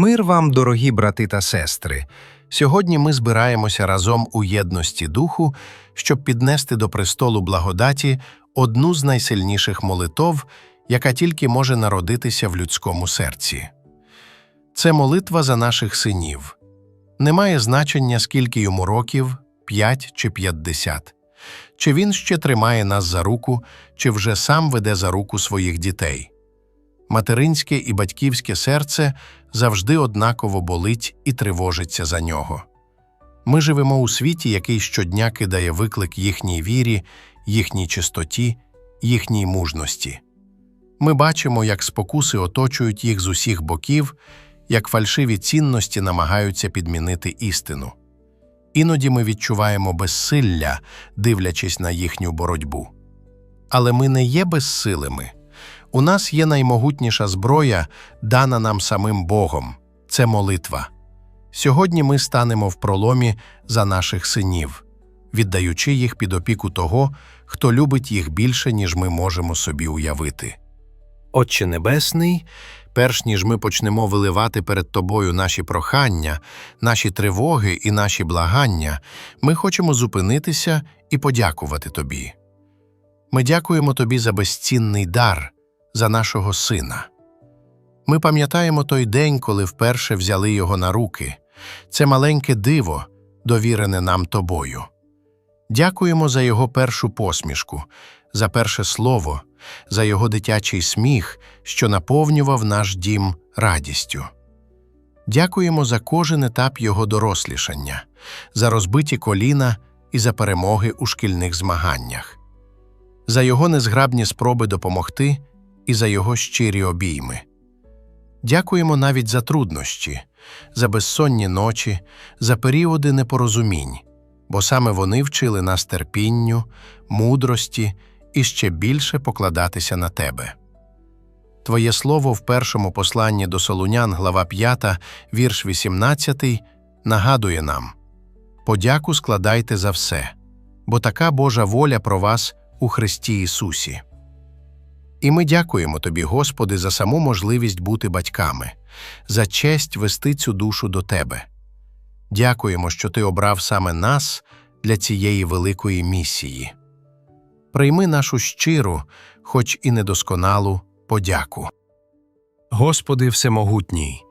Мир вам, дорогі брати та сестри. Сьогодні ми збираємося разом у єдності духу, щоб піднести до престолу благодаті одну з найсильніших молитов, яка тільки може народитися в людському серці. Це молитва за наших синів. Немає значення, скільки йому років 5 чи 50. Чи він ще тримає нас за руку, чи вже сам веде за руку своїх дітей. Материнське і батьківське серце завжди однаково болить і тривожиться за нього. Ми живемо у світі, який щодня кидає виклик їхній вірі, їхній чистоті, їхній мужності. Ми бачимо, як спокуси оточують їх з усіх боків, як фальшиві цінності намагаються підмінити істину. Іноді ми відчуваємо безсилля, дивлячись на їхню боротьбу. Але ми не є безсилими. У нас є наймогутніша зброя, дана нам самим Богом це молитва. Сьогодні ми станемо в проломі за наших синів, віддаючи їх під опіку того, хто любить їх більше, ніж ми можемо собі уявити. Отче Небесний, перш ніж ми почнемо виливати перед Тобою наші прохання, наші тривоги і наші благання, ми хочемо зупинитися і подякувати Тобі. Ми дякуємо Тобі за безцінний дар, за нашого сина. Ми пам'ятаємо той день, коли вперше взяли його на руки, це маленьке диво, довірене нам тобою. Дякуємо за його першу посмішку, за перше слово, за його дитячий сміх, що наповнював наш дім радістю. Дякуємо за кожен етап його дорослішання, за розбиті коліна і за перемоги у шкільних змаганнях, за його незграбні спроби допомогти і за його щирі обійми. Дякуємо навіть за труднощі, за безсонні ночі, за періоди непорозумінь, бо саме вони вчили нас терпінню, мудрості і ще більше покладатися на тебе. Твоє слово в першому посланні до Солунян, глава 5, вірш 18, нагадує нам подяку складайте за все, бо така Божа воля про вас у Христі Ісусі. І ми дякуємо Тобі, Господи, за саму можливість бути батьками, за честь вести цю душу до Тебе. Дякуємо, що Ти обрав саме нас для цієї великої місії. Прийми нашу щиру, хоч і недосконалу, подяку. Господи Всемогутній,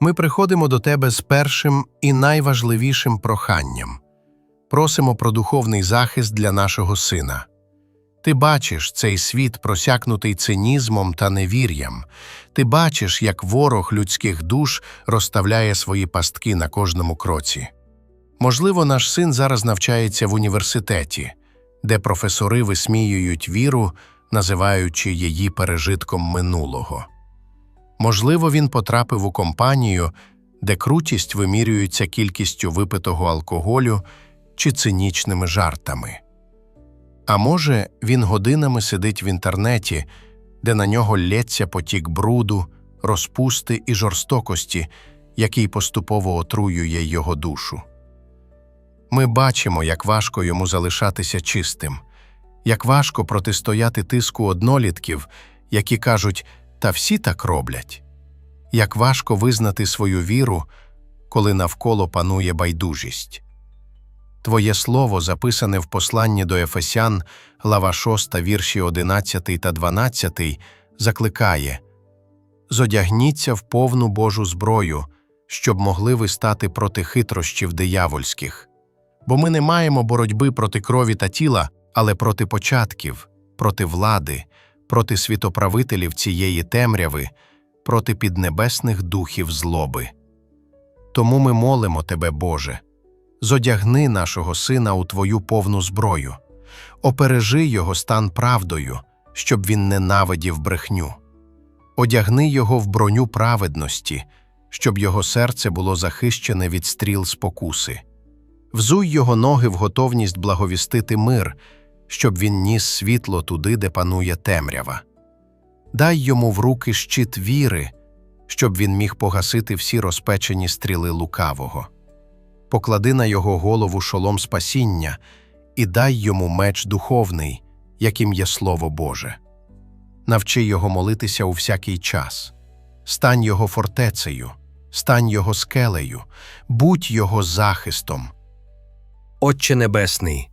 ми приходимо до Тебе з першим і найважливішим проханням просимо про духовний захист для нашого сина. Ти бачиш цей світ, просякнутий цинізмом та невір'ям. Ти бачиш, як ворог людських душ розставляє свої пастки на кожному кроці. Можливо, наш син зараз навчається в університеті, де професори висміюють віру, називаючи її пережитком минулого. Можливо, він потрапив у компанію, де крутість вимірюється кількістю випитого алкоголю чи цинічними жартами. А може, він годинами сидить в інтернеті, де на нього лється потік бруду, розпусти і жорстокості, який поступово отруює його душу. Ми бачимо, як важко йому залишатися чистим, як важко протистояти тиску однолітків, які кажуть, та всі так роблять, як важко визнати свою віру, коли навколо панує байдужість. Твоє слово, записане в посланні до Ефесян, глава 6, вірші 11 та 12, закликає Зодягніться в повну Божу зброю, щоб могли ви стати проти хитрощів диявольських. Бо ми не маємо боротьби проти крові та тіла, але проти початків, проти влади, проти світоправителів цієї темряви, проти піднебесних духів злоби. Тому ми молимо Тебе, Боже зодягни нашого сина у Твою повну зброю, опережи його стан правдою, щоб він ненавидів брехню, одягни його в броню праведності, щоб його серце було захищене від стріл спокуси, взуй його ноги в готовність благовістити мир, щоб він ніс світло туди, де панує темрява. Дай йому в руки щит віри, щоб він міг погасити всі розпечені стріли лукавого поклади на його голову шолом спасіння і дай йому меч духовний, яким є Слово Боже. Навчи його молитися у всякий час, стань його фортецею, стань його скелею, будь його захистом. Отче Небесний,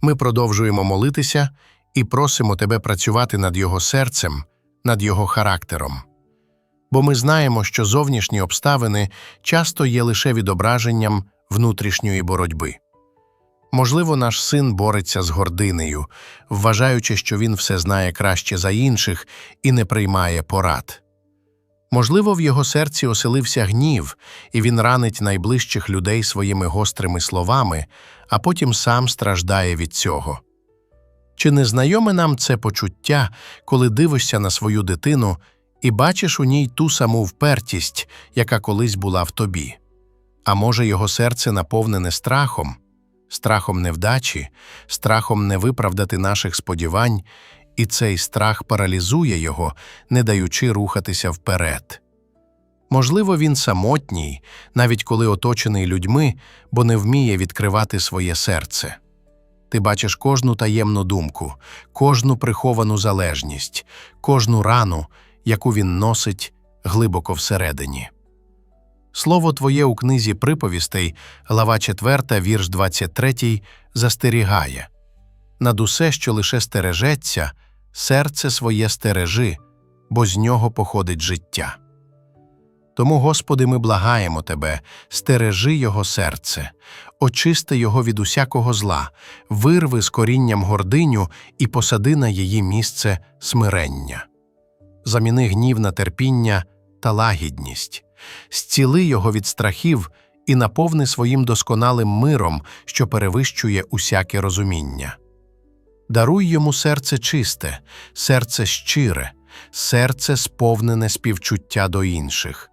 ми продовжуємо молитися і просимо Тебе працювати над його серцем, над його характером. Бо ми знаємо, що зовнішні обставини часто є лише відображенням внутрішньої боротьби. Можливо, наш син бореться з гординею, вважаючи, що він все знає краще за інших і не приймає порад. Можливо, в його серці оселився гнів, і він ранить найближчих людей своїми гострими словами, а потім сам страждає від цього. Чи не знайоме нам це почуття, коли дивишся на свою дитину і бачиш у ній ту саму впертість, яка колись була в тобі? А може, його серце наповнене страхом, страхом невдачі, страхом не виправдати наших сподівань, і цей страх паралізує його, не даючи рухатися вперед. Можливо, він самотній, навіть коли оточений людьми, бо не вміє відкривати своє серце. Ти бачиш кожну таємну думку, кожну приховану залежність, кожну рану, яку він носить глибоко всередині. Слово Твоє у книзі приповістей, глава 4, вірш 23, застерігає над усе, що лише стережеться, серце своє стережи, бо з нього походить життя. Тому, Господи, ми благаємо Тебе, стережи Його серце, очисти його від усякого зла, вирви з корінням гординю і посади на її місце смирення. Заміни гнів на терпіння та лагідність, зціли його від страхів і наповни своїм досконалим миром, що перевищує усяке розуміння. Даруй йому серце чисте, серце щире, серце сповнене співчуття до інших.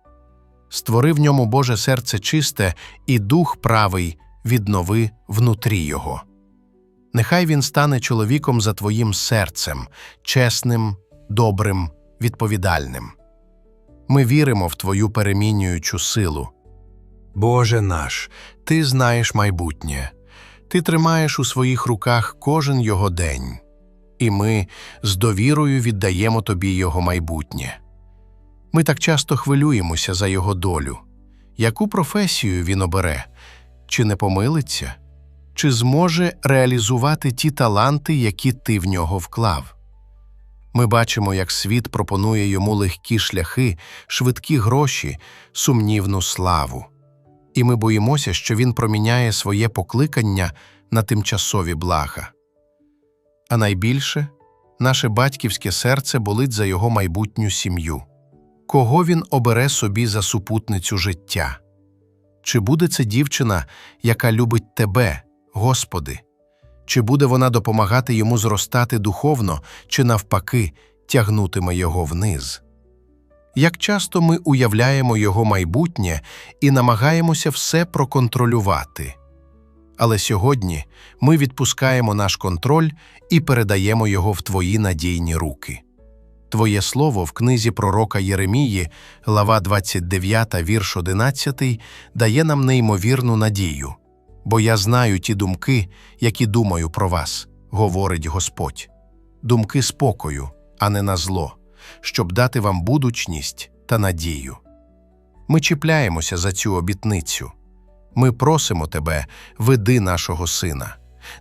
Створи в ньому Боже серце чисте і дух правий віднови внутрі його. Нехай він стане чоловіком за твоїм серцем, чесним, добрим, відповідальним. Ми віримо в Твою перемінюючу силу. Боже наш, Ти знаєш майбутнє, Ти тримаєш у своїх руках кожен його день, і ми з довірою віддаємо Тобі Його майбутнє. Ми так часто хвилюємося за його долю. Яку професію він обере, чи не помилиться, чи зможе реалізувати ті таланти, які ти в нього вклав? Ми бачимо, як світ пропонує йому легкі шляхи, швидкі гроші, сумнівну славу. І ми боїмося, що він проміняє своє покликання на тимчасові блага. А найбільше наше батьківське серце болить за його майбутню сім'ю. Кого він обере собі за супутницю життя? Чи буде це дівчина, яка любить тебе, Господи? Чи буде вона допомагати йому зростати духовно, чи навпаки тягнутиме його вниз? Як часто ми уявляємо його майбутнє і намагаємося все проконтролювати. Але сьогодні ми відпускаємо наш контроль і передаємо його в твої надійні руки. Твоє слово в книзі пророка Єремії, глава 29, вірш 11, дає нам неймовірну надію. Бо я знаю ті думки, які думаю про вас, говорить Господь, думки спокою, а не на зло, щоб дати вам будучність та надію. Ми чіпляємося за цю обітницю. Ми просимо тебе, веди нашого сина.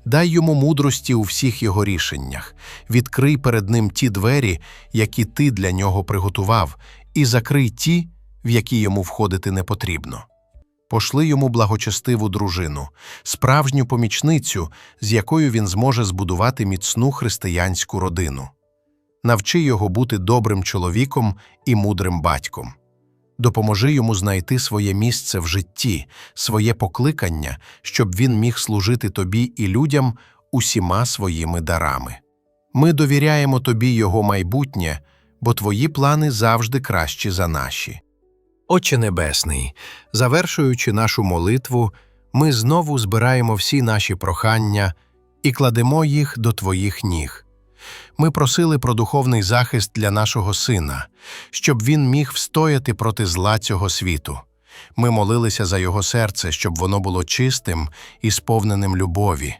Дай йому мудрості у всіх його рішеннях, відкрий перед ним ті двері, які ти для нього приготував, і закрий ті, в які йому входити не потрібно. Пошли йому благочестиву дружину, справжню помічницю, з якою він зможе збудувати міцну християнську родину. Навчи його бути добрим чоловіком і мудрим батьком допоможи йому знайти своє місце в житті, своє покликання, щоб він міг служити тобі і людям усіма своїми дарами. Ми довіряємо тобі Його майбутнє, бо твої плани завжди кращі за наші. Отче Небесний, завершуючи нашу молитву, ми знову збираємо всі наші прохання і кладемо їх до Твоїх ніг. Ми просили про духовний захист для нашого сина, щоб він міг встояти проти зла цього світу. Ми молилися за його серце, щоб воно було чистим і сповненим любові.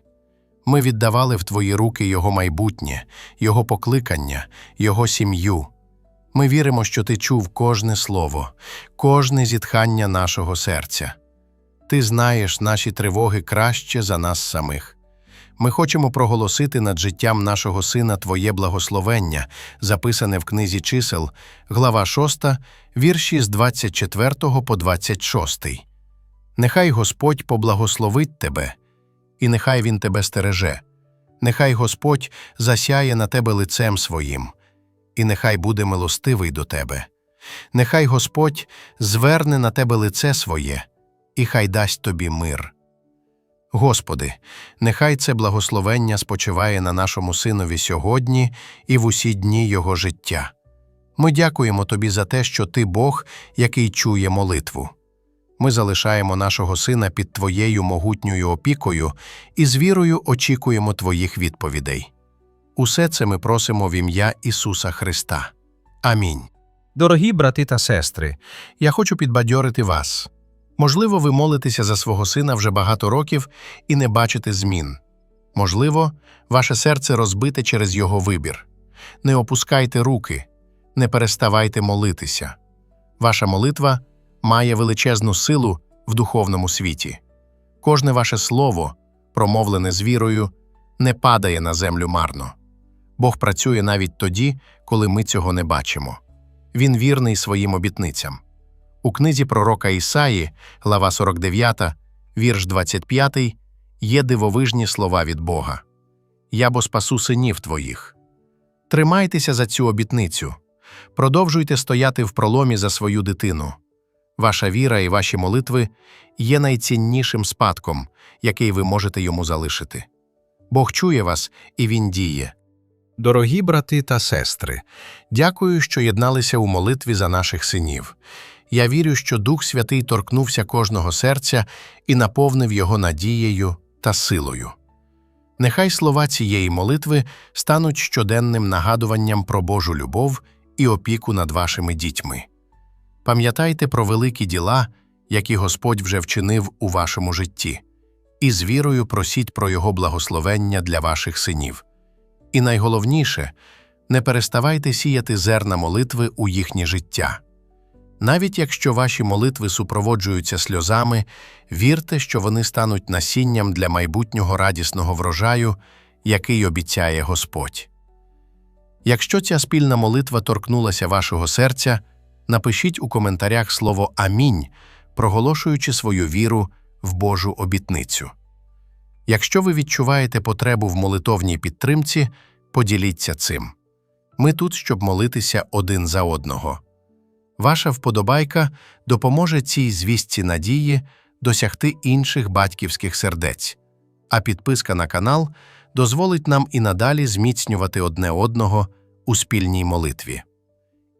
Ми віддавали в Твої руки Його майбутнє, Його покликання, Його сім'ю. Ми віримо, що ти чув кожне слово, кожне зітхання нашого серця. Ти знаєш наші тривоги краще за нас самих. Ми хочемо проголосити над життям нашого сина Твоє благословення, записане в книзі чисел, глава 6, вірші з 24 по 26. Нехай Господь поблагословить тебе, і нехай Він тебе стереже. Нехай Господь засяє на тебе лицем своїм, і нехай буде милостивий до тебе. Нехай Господь зверне на тебе лице своє, і хай дасть тобі мир. Господи, нехай це благословення спочиває на нашому синові сьогодні і в усі дні його життя. Ми дякуємо Тобі за те, що Ти Бог, який чує молитву. Ми залишаємо нашого сина під Твоєю могутньою опікою і з вірою очікуємо Твоїх відповідей. Усе це ми просимо в ім'я Ісуса Христа. Амінь. Дорогі брати та сестри, я хочу підбадьорити вас. Можливо, ви молитеся за свого сина вже багато років і не бачите змін. Можливо, ваше серце розбите через його вибір. Не опускайте руки, не переставайте молитися. Ваша молитва має величезну силу в духовному світі. Кожне ваше слово, промовлене з вірою, не падає на землю марно. Бог працює навіть тоді, коли ми цього не бачимо. Він вірний своїм обітницям. У книзі пророка Ісаї, глава 49, вірш 25, є дивовижні слова від Бога. Я бо спасу синів твоїх. Тримайтеся за цю обітницю, продовжуйте стояти в проломі за свою дитину. Ваша віра і ваші молитви є найціннішим спадком, який ви можете йому залишити. Бог чує вас і Він діє. Дорогі брати та сестри, дякую, що єдналися у молитві за наших синів. Я вірю, що Дух Святий торкнувся кожного серця і наповнив його надією та силою. Нехай слова цієї молитви стануть щоденним нагадуванням про Божу любов і опіку над вашими дітьми. Пам'ятайте про великі діла, які Господь вже вчинив у вашому житті, і з вірою просіть про Його благословення для ваших синів. І найголовніше не переставайте сіяти зерна молитви у їхнє життя. Навіть якщо ваші молитви супроводжуються сльозами, вірте, що вони стануть насінням для майбутнього радісного врожаю, який обіцяє Господь. Якщо ця спільна молитва торкнулася вашого серця, напишіть у коментарях слово Амінь, проголошуючи свою віру в Божу обітницю. Якщо ви відчуваєте потребу в молитовній підтримці, поділіться цим. Ми тут, щоб молитися один за одного. Ваша вподобайка допоможе цій звістці надії досягти інших батьківських сердець, а підписка на канал дозволить нам і надалі зміцнювати одне одного у спільній молитві.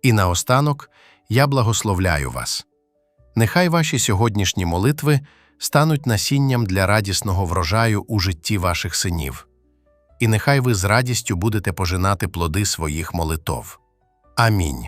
І наостанок я благословляю вас. Нехай ваші сьогоднішні молитви стануть насінням для радісного врожаю у житті ваших синів, і нехай ви з радістю будете пожинати плоди своїх молитов. Амінь.